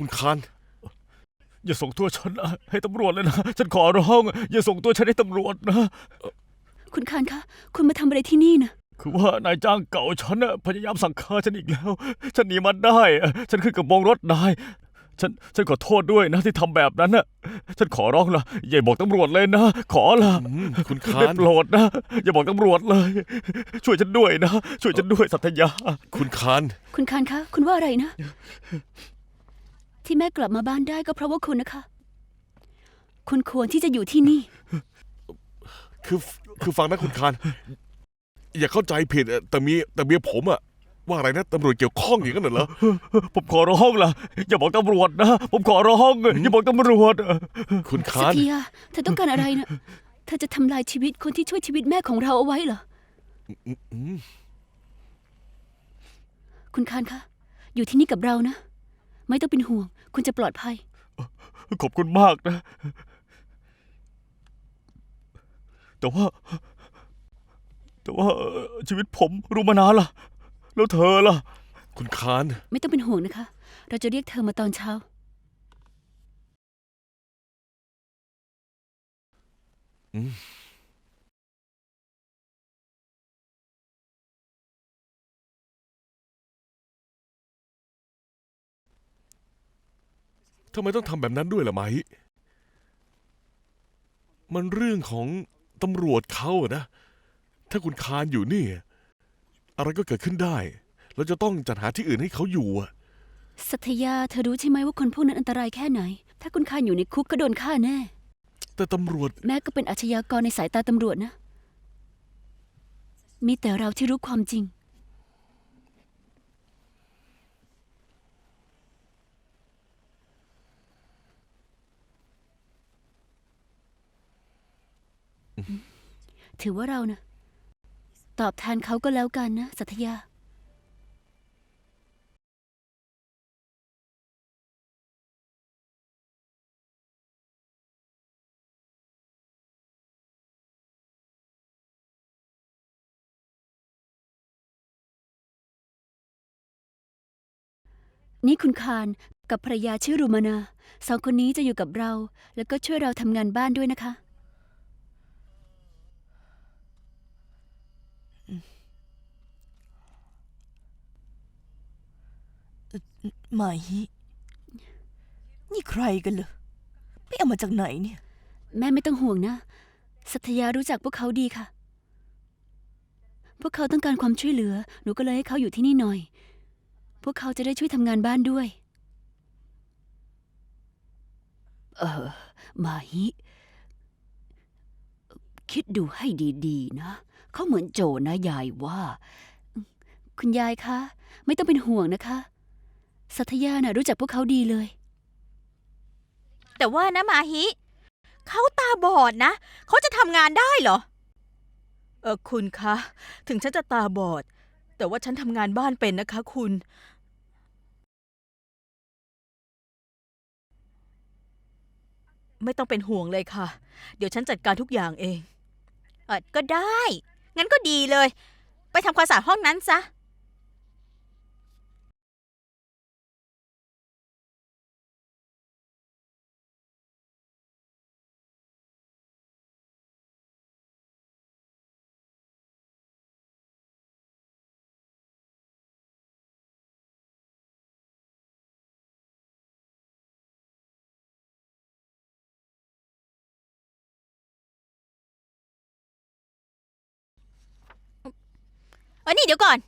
คุณคานอย่าส่งตัวฉันนะให้ตำรวจเลยนะ ฉันขอร้อง อย่าส่งตัวฉันให้ตำรวจนะ คุณคานคะ คุณมาทำอะไรที่นี่นะคือว่านายจ้างเก่าฉันน่ะพยายามสั่งฆ่าฉันอีกแล้ว ฉันหนีมาได้อะฉันขึ้นกับโปรงรถนาย ฉันฉันขอโทษด้วยนะที่ทำแบบนั้นน่ะ ฉันขอร้องละอย่าบอกตำรวจเลยนะ ขอละอืมคุณคาได้น โปรดนะ อย่าบอกตำรวจเลย ช่วยฉันด้วยนะ ช่วยฉันด้วยสัตยา คุณคานคุณคานคะ คุณว่าอะไรนะ ที่แม่กลับมาบ้านได้ก็เพราะว่าคุณนะคะ คุณควรที่จะอยู่ที่นี่ คือคือฟังนะคุณคานอย่าเข้าใจผิดอะแต่เมียแต่เมียผมอะว่าอะไรนะตำรวจเกี่ยวข้องอย่างนั้นเหรอผมขอร้องละอย่าบอกตำรวจนะ ผมขอร้องอย่าบอกตำรวจ คุณสัคานกยาเธอต้องการอะไรนะเธอจะทำลายชีวิตคนที่ช่วยชีวิตแม่ของเราเอาไว้เหรออืมคุณคานคะ อยู่ที่นี่กับเรานะ ไม่ต้องเป็นห่วง คุณจะปลอดภัย ขอบคุณมากนะ แต่ว่า แต่ว่าเอ่อชีวิตผมรู้มานานละแล้วเธอล่ะ คุณคาน ไม่ต้องเป็นห่วงนะคะ เราจะเรียกเธอมาตอนเช้า ทำไมต้องทำแบบนั้นด้วยล่ะไหม มันเรื่องของตำรวจเขาอะนะ ถ้าคุณคานอยู่นี่ อะไรก็เกิดขึ้นได้ เราจะต้องจัดหาที่อื่นให้เขาอยู่อะสัทยาเธอรู้ใช่ไหมว่าคนพวกนั้นอันตรายแค่ไหน ถ้าคุณคานอยู่ในคุกก็โดนฆ่าแน่ แต่ตำรวจ แม่ก็เป็นอาชญากรในสายตาตำรวจนะ มีแต่เราที่รู้ความจริง ถือว่าเรานะ ตอบแทนเขาก็แล้วกันนะ สัทยา นี่คุณคารกับภรรยาชื่อรูมานา สองคนนี้จะอยู่กับเรา แล้วก็ช่วยเราทำงานบ้านด้วยนะคะ ไหมนี่ใครกันเหรอไปเอามาจากไหนเนี่ย แม่ไม่ต้องห่วงนะ สัทยารู้จักพวกเขาดีค่ะ พวกเขาต้องการความช่วยเหลือ หนูก็เลยให้เขาอยู่ที่นี่หน่อย พวกเขาจะได้ช่วยทำงานบ้านด้วย เออ มาฮิ คิดดูให้ดี ๆ นะ เขาเหมือนโจนะยายว่า คุณยายคะ ไม่ต้องเป็นห่วงนะคะ สัทยาน่ะรู้จักพวกเขาดีเลย แต่ว่านะมาฮิ เขาตาบอดนะ เขาจะทำงานได้เหรอ เออคุณคะ ถึงฉันจะตาบอด แต่ว่าฉันทำงานบ้านเป็นนะคะ คุณ ไม่ต้องเป็นห่วงเลยค่ะ เดี๋ยวฉันจัดการทุกอย่างเอง เออก็ได้ งั้นก็ดีเลย ไปทำความสะอาดห้องนั้นซะ เออนี่เดี๋ยวก่อน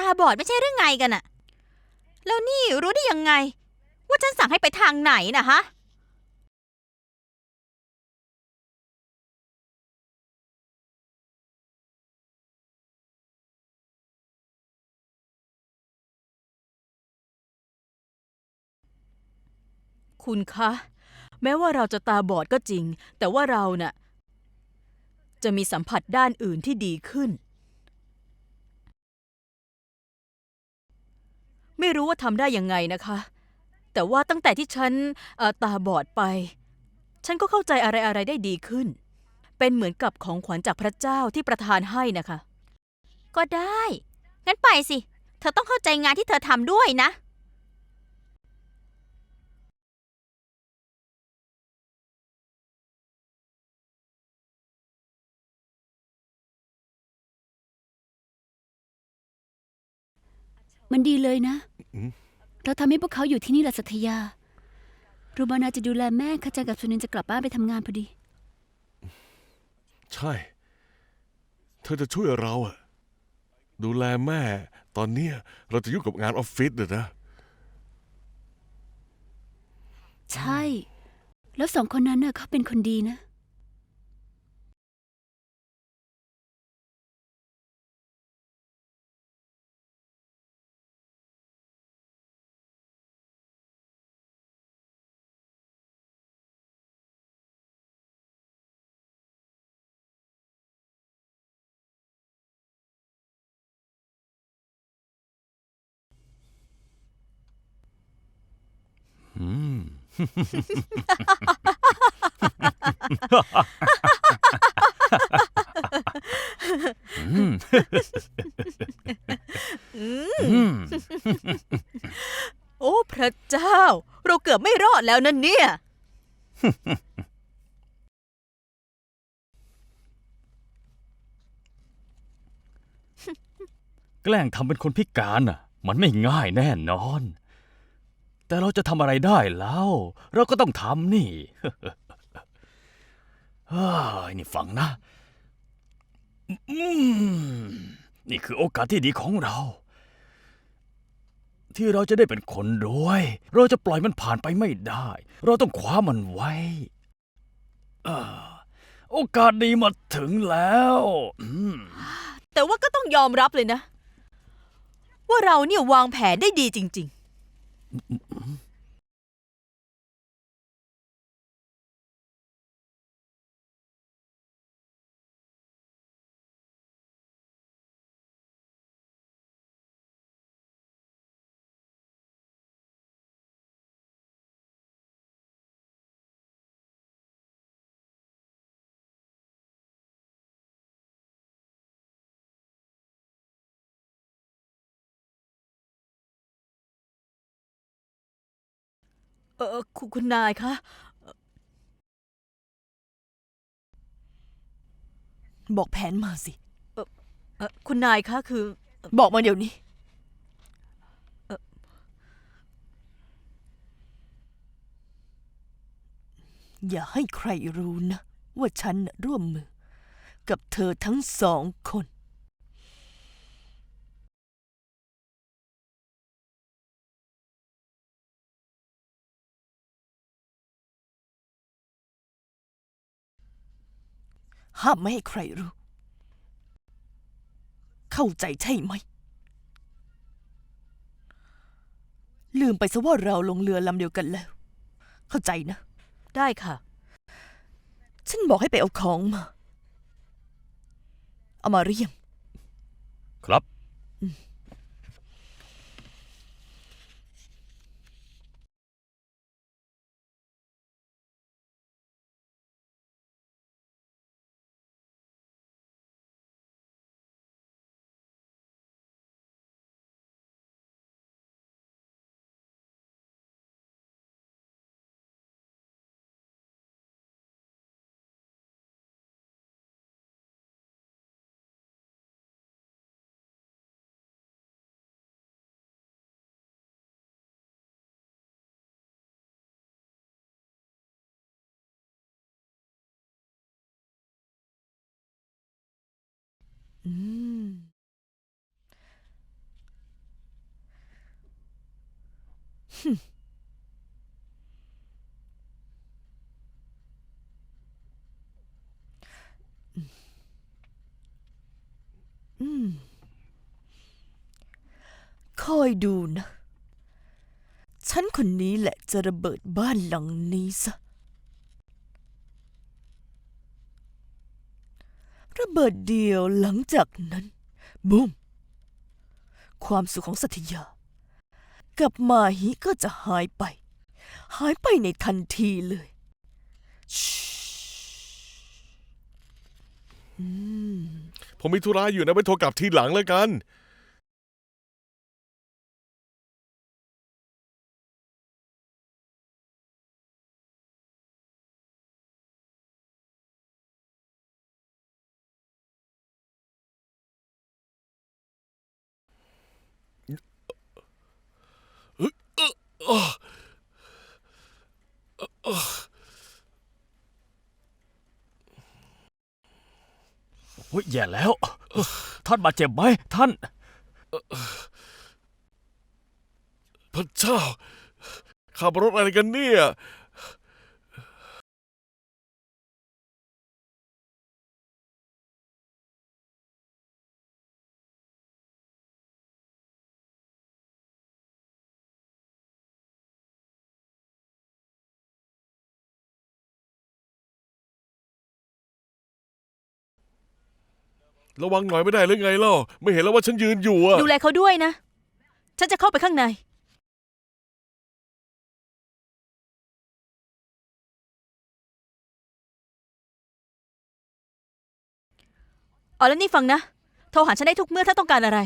ตาบอดไม่ใช่เรื่องไงกันอะแล้วนี่รู้ได้ยังไง ว่าฉันสั่งให้ไปทางไหนนะฮะ คุณคะ แม้ว่าเราจะตาบอดก็จริง แต่ว่าเราน่ะ จะมีสัมผัสด้านอื่นที่ดีขึ้น ไม่รู้ว่าทำได้ยังไงนะคะ แต่ว่าตั้งแต่ที่ฉันเอ่อตาบอดไป ฉันก็เข้าใจอะไรๆได้ดีขึ้น เป็นเหมือนกับของขวัญจากพระเจ้าที่ประทานให้นะคะ ก็ได้ งั้นไปสิ เธอต้องเข้าใจงานที่เธอทำด้วยนะ มันดีเลยนะอืมเราทำให้พวกเขาอยู่ที่นี่แหละสัทยา รูบานาจะดูแลแม่ข้าจันกับสุนินจะกลับบ้านไปทำงานพอดี ใช่ เธอจะช่วยเราอะดูแลแม่ ตอนเนี้ยเราจะยุ่งกับงานออฟฟิศเลยนะ ใช่ แล้วสองคนนั้นน่ะเขาเป็นคนดีนะ โอ้ พระเจ้า เราเกือบไม่รอดแล้วนั่นเนี่ย แกล้งทำเป็นคนพิการน่ะ มันไม่ง่ายแน่นอน แต่เราจะทำอะไรได้แล้ว เราก็ต้องทำนี่ เฮ้ยนี่ฟังนะอืมนี่คือโอกาสที่ดีของเรา ที่เราจะได้เป็นคนรวย เราจะปล่อยมันผ่านไปไม่ได้ เราต้องคว้ามันไว้เออโอกาสดีมาถึงแล้วอืมแต่ว่าก็ต้องยอมรับเลยนะ ว่าเราเนี่ยวางแผนได้ดีจริง ๆ Mm-mm-mm. เออคุณคุณนายคะบอกแผนมาสิ เออคุณนายคะคือ บอกมาเดี๋ยวนี้ อย่าให้ใครรู้นะ ว่าฉันน่ะร่วมมือ กับเธอทั้งสองคน ห้ามไม่ให้ใครรู้ เข้าใจใช่ไหม ลืมไปซะว่าเราลงเรือลำเดียวกันแล้ว เข้าใจนะ ได้ค่ะ ฉันบอกให้ไปเอาของมา เอามาเรียมครับ อืม ฮึ่มอืม คอยดูนะ ฉันคนนี้แหละจะระเบิดบ้านหลังนี้ซะ ระเบิดเดียวหลังจากนั้นบุ้มความสุขของสัตยา กับมาฮิก็จะหายไป หายไปในทันทีเลยชิอืมผมมีธุระอยู่นะไปโทรกลับทีหลังแล้วกัน โอ้ยแย่แล้ว ท่านบาดเจ็บไหมท่าน พระเจ้าขับรถอะไรกันเนี่ย ระวังหน่อยไม่ได้หรือไงเล่าไม่เห็นแล้วว่าฉันยืนอยู่อะดูแลเขาด้วยนะ ฉันจะเข้าไปข้างใน อ๋อแล้วนี่ฟังนะ โทรหาฉันได้ทุกเมื่อถ้าต้องการอะไร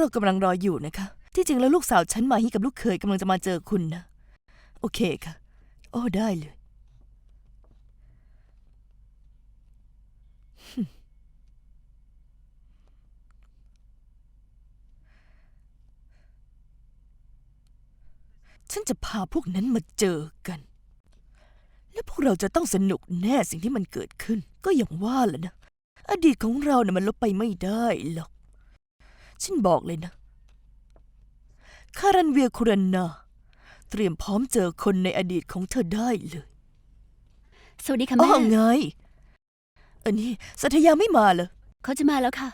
เรากำลังรออยู่นะคะ ที่จริงแล้วลูกสาวฉันมาฮิกับลูกเขยกำลังจะมาเจอคุณนะ โอเคค่ะ โอ้ได้เลย ฉันจะพาพวกนั้นมาเจอกัน และพวกเราจะต้องสนุกแน่สิ่งที่มันเกิดขึ้น ก็อย่างว่าแหละนะ อดีตของเราเนะ่ะมันลบไปไม่ได้หรอก ฉันบอกเลยนะ คารันเวียคุรันนา เตรียมพร้อมเจอคนในอดีตของเธอได้เลย สวัสดีค่ะอ๋แม่ อไง อันนี้สัทยาไม่มาเหรอ เขาจะมาแล้วค่ะ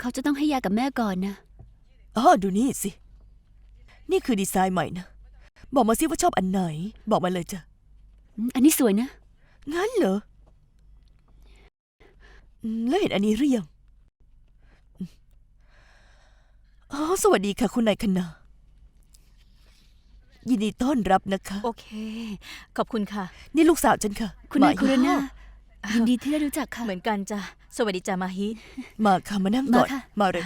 เขาจะต้องให้ยากับแม่ก่อนนะ อ๋อดูนี่สิ นี่คือดีไซน์ใหม่นะ บอกมาสิว่าชอบอันไหน บอกมาเลยจ้ะ อืมอันนี้สวยนะ งั้นเหรออืมแล้วเห็นอันนี้หรือยังอืม อ๋อสวัสดีค่ะ คุณนายคณายินดีต้อนรับนะคะ โอเค ขอบคุณค่ะ นี่ลูกสาวฉันค่ะคุณนายมาคุรนาฮิยินดีที่ได้รู้จักค่ะ เหมือนกันจ้ะ สวัสดีจ้ามาฮิมาค่ะมานั่งก่อน มาค่ะ มาเลย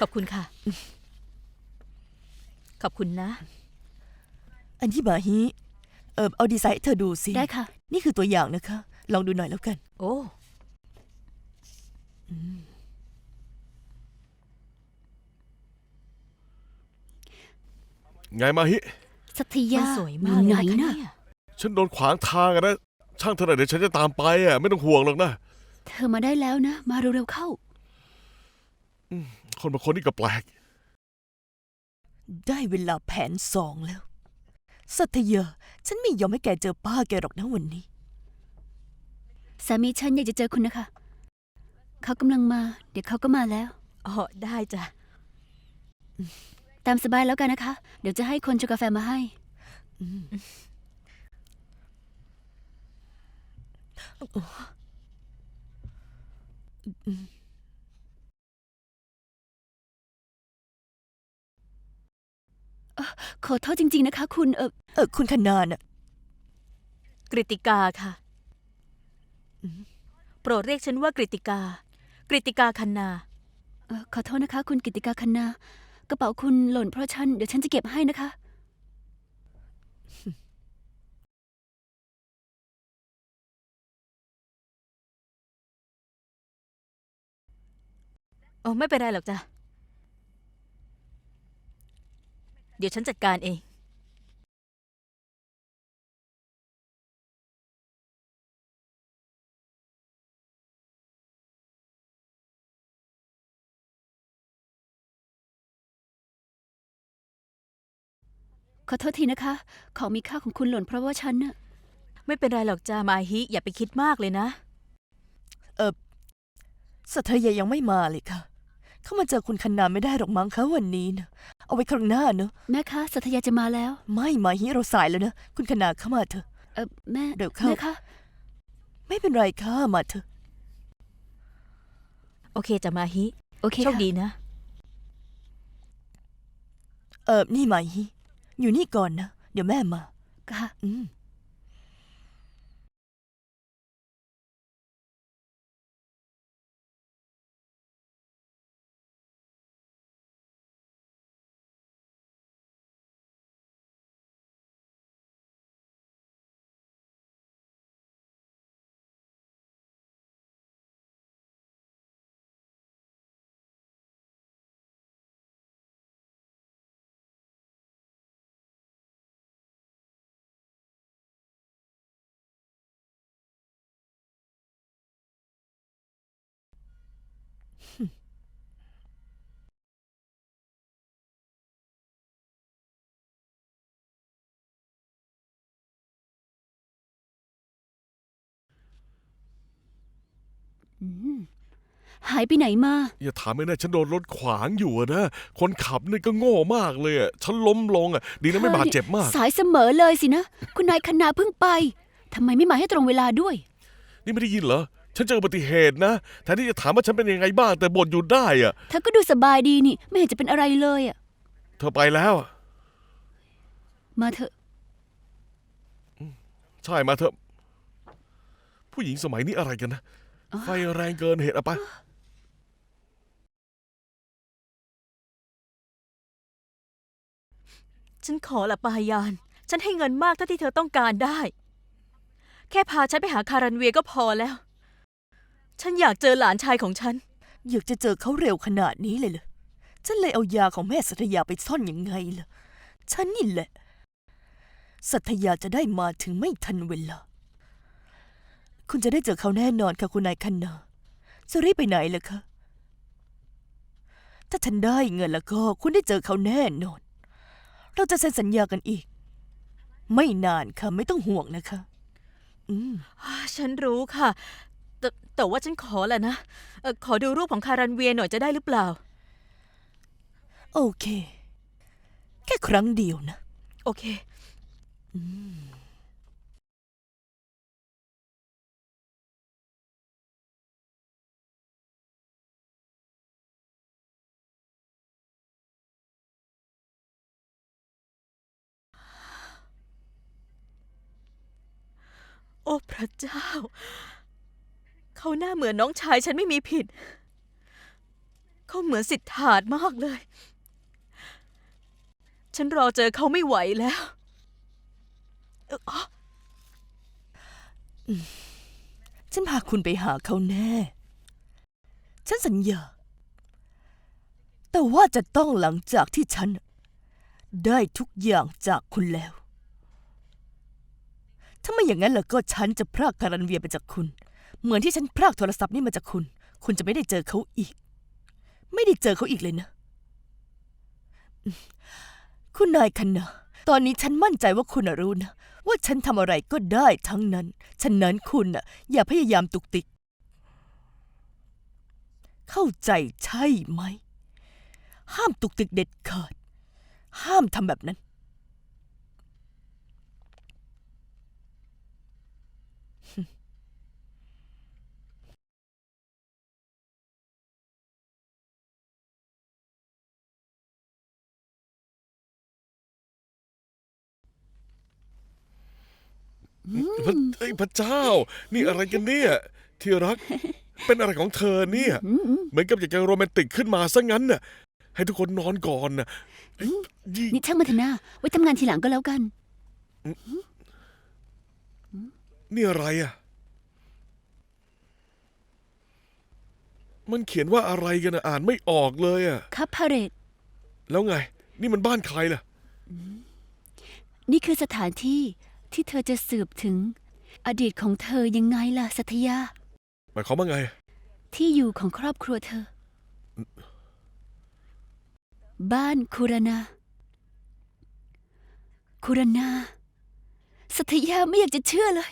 ขอบคุณค่ะ ขอบคุณนะ อันที่มาฮีเออเอาดีไซน์ให้เธอดูสิ ได้ค่ะ นี่คือตัวอย่างนะคะ ลองดูหน่อยแล้วกัน โอ้ ไงมาฮิ สัตมัยานสวยมากอเลยู่ยไหนนะคะนะเนี่ยฉันโดนขวางทางอะนะ ช่างเถอะนะเดี๋ยวฉันจะตามไปอะไม่ต้องห่วงหรอกนะ เธอมาได้แล้วนะ มาเร็วๆเข้า คนบางคนนี่ก็แปลก ได้เวลาแผนสองแล้ว สัตยาฉันไม่ยอมให้แกเจอป้าแกหรอกนะวันนี้ สามีฉันอยากจะเจอคุณนะคะ เขากำลังมา เดี๋ยวเขาก็มาแล้ว อ๋อ ได้จ้ะ ตามสบายแล้วกันนะคะ เดี๋ยวจะให้คนชงกาแฟมาให้ ขอโทษจริง ๆ นะคะ คุณเออเออคุณคณาน่ะกริติกาค่ะ โปรดเรียกฉันว่ากริติกา กริติกาคันนา เอ่อขอโทษนะคะ คุณกิติกาคันนา กระเป๋าคุณหล่นเพราะฉัน เดี๋ยวฉันจะเก็บให้นะคะ โอ้ไม่เป็นไรหรอกจ้ะ เดี๋ยวฉันจัดการเอง ขอโทษทีนะคะ ของมีค่าของคุณหล่นเพราะว่าฉันน่ะไม่เป็นไรหรอกจ้ามาฮิ อย่าไปคิดมากเลยนะสัทยายังไม่มาเลยค่ะ เขามาเจอคุณคันนาไม่ได้หรอกมั้งคะวันนี้นะเอาไว้ครั้งหน้าเนอะแม่คะสัตยาจะมาแล้ว ไม่มาฮิเราสายแล้วนะ คุณคันนาเข้ามาเถอะ เออแม่เดี๋ยวเข้า แม่คะไม่เป็นไรค่ะมาเถอะโอเคจ้ะมาฮิโอเคโชคค่ะ ดีนะ เออนี่มาฮิ อยู่นี่ก่อนนะ เดี๋ยวแม่มา ค่ะ อืม หายไปไหนมา อย่าถามไม่ได้ฉันโดนรถขวางอยู่อะนะ คนขับนี่ก็โง่มากเลยอะฉันล้มลงอะดีนะไม่บาดเจ็บมาก สายเสมอเลยสินะ คุณนายคณาเพิ่งไปทำไมไม่มาให้ตรงเวลาด้วย นี่ไม่ได้ยินเหรอ ฉันเจออุบัติเหตุนะแทนที่จะถามว่าฉันเป็นยังไงบ้างแต่บ่นอยู่ได้อะเธอก็ดูสบายดีนี่ ไม่เห็นจะเป็นอะไรเลยอะ เธอไปแล้วอะมาเถอะ ใช่มาเถอะ ผู้หญิงสมัยนี้อะไรกันนะอ๋อ ไฟแรงเกินเหตุอะปะฉันขอละปายาน ฉันให้เงินมากเท่าที่เธอต้องการได้ แค่พาฉันไปหาคารันเวียก็พอแล้ว ฉันอยากเจอหลานชายของฉัน อยากจะเจอเขาเร็วขนาดนี้เลยเหรอ ฉันเลยเอายาของแม่สัทยาไปซ่อนยังไงล่ะ ฉันนี่แหละ สัทยาจะได้มาถึงไม่ทันเวลา คุณจะได้เจอเขาแน่นอนค่ะคุณนายคันนาจะรีบไปไหนล่ะคะ ถ้าฉันได้เงินแล้วก็ คุณได้เจอเขาแน่นอน เราจะเซ็นสัญญากันอีก ไม่นานค่ะ ไม่ต้องห่วงนะคะ อืมฉันรู้ค่ะ แต่แต่ว่าฉันขอแหละนะเอ่อขอดูรูปของคารันเวียหน่อยจะได้หรือเปล่า โอเค แค่ครั้งเดียวนะ โอเค โอ้พระเจ้า เขาหน้าเหมือนน้องชายฉันไม่มีผิด เขาเหมือนสิทธาตมากเลย ฉันรอเจอเขาไม่ไหวแล้วออฉันพาคุณไปหาเขาแน่ ฉันสัญญา แต่ว่าจะต้องหลังจากที่ฉัน ได้ทุกอย่างจากคุณแล้ว อย่างนั้นล่ะก็ฉันจะพรากการันเวียไปจากคุณ เหมือนที่ฉันพรากโทรศัพท์นี่มาจากคุณ คุณจะไม่ได้เจอเขาอีก ไม่ได้เจอเขาอีกเลยนะ คุณนายคันนาตอนนี้ฉันมั่นใจว่าคุณรู้นะ ว่าฉันทำอะไรก็ได้ทั้งนั้น ฉะนั้นคุณน่ะ อย่าพยายามตุกติก เข้าใจใช่ไหม ห้ามตุกติกเด็ดขาด ห้ามทำแบบนั้น พระเอ้ยพระเจ้า นี่อะไรกันเนี่ยทที่รัก เป็นอะไรของเธอเนี่ยอืมอืมเหมือนกับอยากจะโรแมนติกขึ้นมาซะงั้นน่ะ ให้ทุกคนนอนก่อนน่ะเอ้ยยี่นี่ช่างมันเถอะนะไว้ทำงานทีหลังก็แล้วกัน นี่อะไรอะ มันเขียนว่าอะไรกันนะอ่านไม่ออกเลยอะคับพาเรตแล้วไง นี่มันบ้านใครล่ะ นี่คือสถานที่ ที่เธอจะสืบถึง อดีตของเธอยังไงล่ะสัทยา หมายความว่าไง ที่อยู่ของครอบครัวเธอ บ้านคูรานาคูรานาสัทยาไม่อยากจะเชื่อเลย